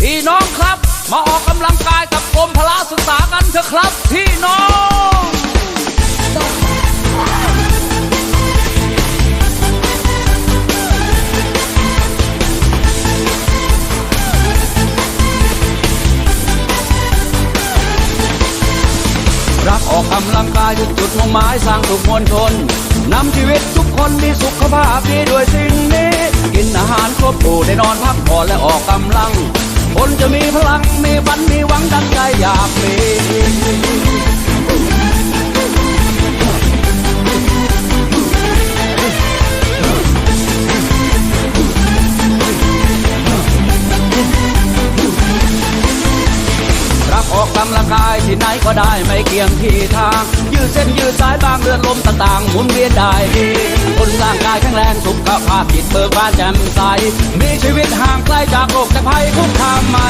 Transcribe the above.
พี่น้องครับ มาออกกำลังกายกับกรมพละศึกษากันเถอะครับ พี่น้องรักออกกำลังกายจุดจุดมุ่งหมายสร้างสุขมวลชนนำชีวิตทุกคนมีสุขภาพดีด้วยสิ่งนี้ กินอาหารครบถูได้นอนพักผ่อนและออกกำลัง คนจะมีพลัง ออกกำลังกายที่ไหนก็ได้ไม่เกี่ยงที่ทาง ยืดเส้นยืดสายบางเลือดลมต่างๆหมุนเวียนได้ดีคนร่างกายแข็งแรงสุขภาพจิตเบิกบานแจ่มใส มีชีวิตห่างไกลจากโรคแต่ภัยคุกคามไม่